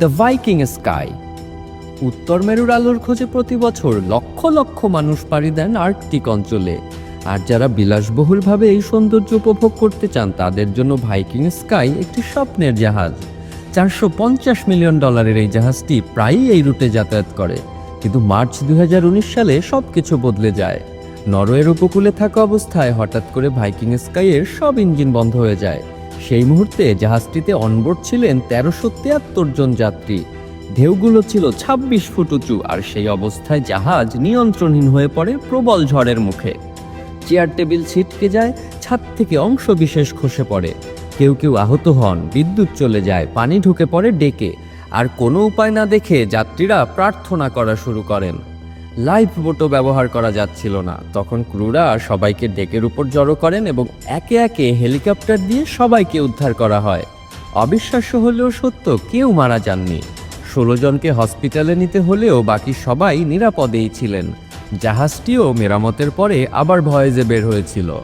The Viking sky উত্তর মেরুর আলোর খোঁজে প্রতি বছর লক্ষ লক্ষ মানুষ পাড়ি দেন আর্কটিক অঞ্চলে। আর যারা বিলাসবহুলভাবে এই সৌন্দর্য উপভোগ করতে চান, তাদের জন্য ভাইকিং স্কাই একটি স্বপ্নের জাহাজ। চারশো পঞ্চাশ মিলিয়ন ডলারের এই জাহাজটি প্রায়ই এই রুটে যাতায়াত করে। কিন্তু মার্চ দুই হাজার উনিশ সালে সব কিছু বদলে যায়। নরওয়ের উপকূলে থাকা অবস্থায় হঠাৎ করে ভাইকিং স্কাইয়ের সব ইঞ্জিন বন্ধ হয়ে যায়। সেই মুহূর্তে জাহাজটিতে অনবোর্ড ছিলেন তেরোশো তিয়াত্তর জন যাত্রী। ঢেউগুলো ছিল ২৬ ফুট উঁচু আর সেই অবস্থায় জাহাজ নিয়ন্ত্রণহীন হয়ে পড়ে প্রবল ঝড়ের মুখে। চেয়ার টেবিল ছিটকে যায়, ছাদ থেকে অংশ বিশেষ খসে পড়ে। কেউ কেউ আহত হন, বিদ্যুৎ চলে যায়, পানি ঢুকে পড়ে ডেকে। আর কোনো উপায় না দেখে যাত্রীরা প্রার্থনা করা শুরু করেন। লাইফ বোটও ব্যবহার করা যাচ্ছিল না। তখন ক্রুরা সবাইকে ডেকের উপর জড়ো করেন এবং একে একে হেলিকপ্টার দিয়ে সবাইকে উদ্ধার করা হয়। অবিশ্বাস্য হলেও সত্য, কেউ মারা যাননি। ষোলো জনকে হসপিটালে নিতে হলেও বাকি সবাই নিরাপদেই ছিলেন। জাহাজটিও মেরামতের পরে আবার ভয়েজে বের হয়েছিল।